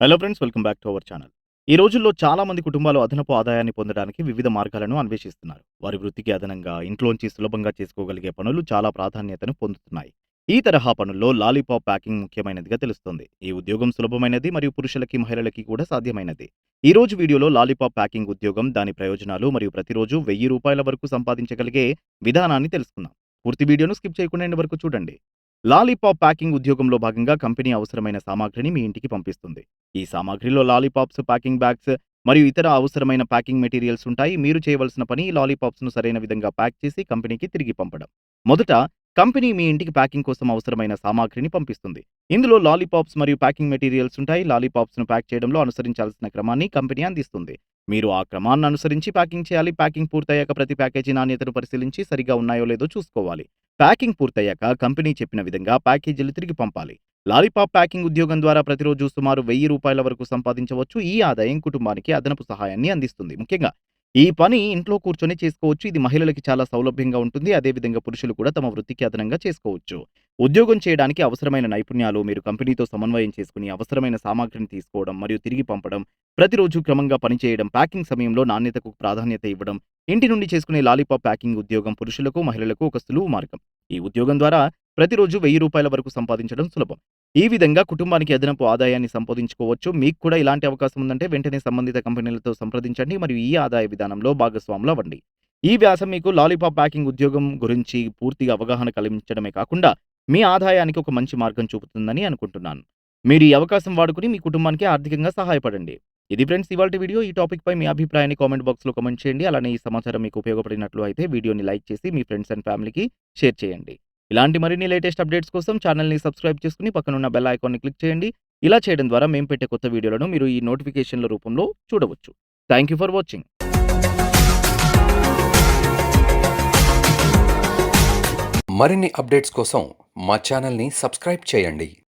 Hello friends welcome back to our channel ఈ రోజుల్లో చాలా మంది కుటుంబాలు అదనపు ఆదాయాన్ని పొందడానికి వివిధ మార్గాలను అన్వేషిస్తున్నారు. వారి వృత్తికి అదనంగా ఇంట్లోంచి సులభంగా చేసుకోగలిగే పనులు చాలా ప్రాధాన్యతను పొందుతున్నాయి. ఈ తరహా పనుల్లో లాలీపాప్ ప్యాకింగ్ ముఖ్యమైనదిగా తెలుస్తుంది. ఈ ఉద్యోగం సులభమైనది మరియు పురుషులకి మహిళలకి కూడా సాధ్యమైనది. ఈ రోజు వీడియోలో లాలీపాప్ ప్యాకింగ్ ఉద్యోగం దాని ప్రయోజనాలు మరియు ప్రతిరోజు వెయ్యి రూపాయల వరకు సంపాదించగలిగే విధానాన్ని తెలుసుకుందాం. పూర్తి వీడియోను స్కిప్ చేయకుండా వరకు చూడండి. లాలీపాప్ ప్యాకింగ్ ఉద్యోగంలో భాగంగా కంపెనీ అవసరమైన సామాగ్రిని మీ ఇంటికి పంపిస్తుంది. ఈ సామాగ్రిలో లాలీపాప్స్ ప్యాకింగ్ బ్యాగ్స్ మరియు ఇతర అవసరమైన ప్యాకింగ్ మెటీరియల్స్ ఉంటాయి. మీరు చేయవలసిన పని ఈ సరైన విధంగా ప్యాక్ చేసి కంపెనీకి తిరిగి పంపడం. మొదట కంపెనీ మీ ఇంటికి ప్యాకింగ్ కోసం అవసరమైన సామాగ్రిని పంపిస్తుంది. ఇందులో లాలీపాప్స్ మరియు ప్యాకింగ్ మెటీరియల్స్ ఉంటాయి. లాలీపాప్స్ను ప్యాక్ చేయడంలో అనుసరించాల్సిన క్రమాన్ని కంపెనీ అందిస్తుంది. మీరు ఆ క్రమాన్ని అనుసరించి ప్యాకింగ్ చేయాలి. ప్యాకింగ్ పూర్తయ్యాక ప్రతి ప్యాకేజీ నాణ్యతను పరిశీలించి సరిగా ఉన్నాయో లేదో చూసుకోవాలి. ప్యాకింగ్ పూర్తయ్యాక కంపెనీ చెప్పిన విధంగా ప్యాకేజీలు తిరిగి పంపాలి. లాలీపాప్ ప్యాకింగ్ ఉద్యోగం ద్వారా ప్రతిరోజు సుమారు వెయ్యి రూపాయల వరకు సంపాదించవచ్చు. ఈ ఆదాయం కుటుంబానికి అదనపు సహాయాన్ని అందిస్తుంది. ముఖ్యంగా ఈ పని ఇంట్లో కూర్చొని చేసుకోవచ్చు. ఇది మహిళలకి చాలా సౌలభ్యంగా ఉంటుంది. అదేవిధంగా పురుషులు కూడా తమ వృత్తికి అదనంగా చేసుకోవచ్చు. ఉద్యోగం చేయడానికి అవసరమైన నైపుణ్యాలు మీరు కంపెనీతో సమన్వయం చేసుకుని అవసరమైన సామాగ్రిని తీసుకోవడం మరియు తిరిగి పంపడం ప్రతిరోజు క్రమంగా పనిచేయడం ప్యాకింగ్ సమయంలో నాణ్యతకు ప్రాధాన్యత ఇవ్వడం ఇంటి నుండి చేసుకునే లాలీపాప్ ప్యాకింగ్ ఉద్యోగం పురుషులకు మహిళలకు ఒక సులువు మార్గం. ఈ ఉద్యోగం ద్వారా ప్రతిరోజు వెయ్యి రూపాయల వరకు సంపాదించడం సులభం. ఈ విధంగా కుటుంబానికి అదనపు ఆదాయాన్ని సంపాదించుకోవచ్చు. మీకు కూడా ఇలాంటి అవకాశం ఉందంటే వెంటనే సంబంధిత కంపెనీలతో సంప్రదించండి. మరియు ఈ ఆదాయ విధానంలో భాగస్వాములు అవ్వండి. ఈ వ్యాసం మీకు లాలీపాప్ ప్యాకింగ్ ఉద్యోగం గురించి పూర్తిగా అవగాహన కలిగించడమే కాకుండా మీ ఆదాయానికి ఒక మంచి మార్గం చూపుతుందని అనుకుంటున్నాను. మీరు ఈ అవకాశం వాడుకుని మీ కుటుంబానికి ఆర్థికంగా సహాయపడండి. ఇది ఫ్రెండ్స్ ఇవాళ వీడియో. ఈ టాపిక్ పై మీ అభిప్రాయాన్ని కామెంట్ బాక్స్లో కామెంట్ చేయండి. అలానే ఈ సమాచారం మీకు ఉపయోగపడినట్లు అయితే వీడియోని లైక్ చేసి మీ ఫ్రెండ్స్ అండ్ ఫ్యామిలీకి షేర్ చేయండి. ఇలాంటి మరిన్ని లేటెస్ట్ అప్డేట్స్ కోసం ఛానల్ని సబ్స్క్రైబ్ చేసుకుని పక్కనున్న బెల్ ఐకాన్ని క్లిక్ చేయండి. ఇలా చేయడం ద్వారా మేము పెట్టే కొత్త వీడియోలను మీరు ఈ నోటిఫికేషన్ల రూపంలో చూడవచ్చు. Thank you for watching. మరిన్ని అప్డేట్స్ కోసం మా ఛానల్ని సబ్స్క్రైబ్ చేయండి.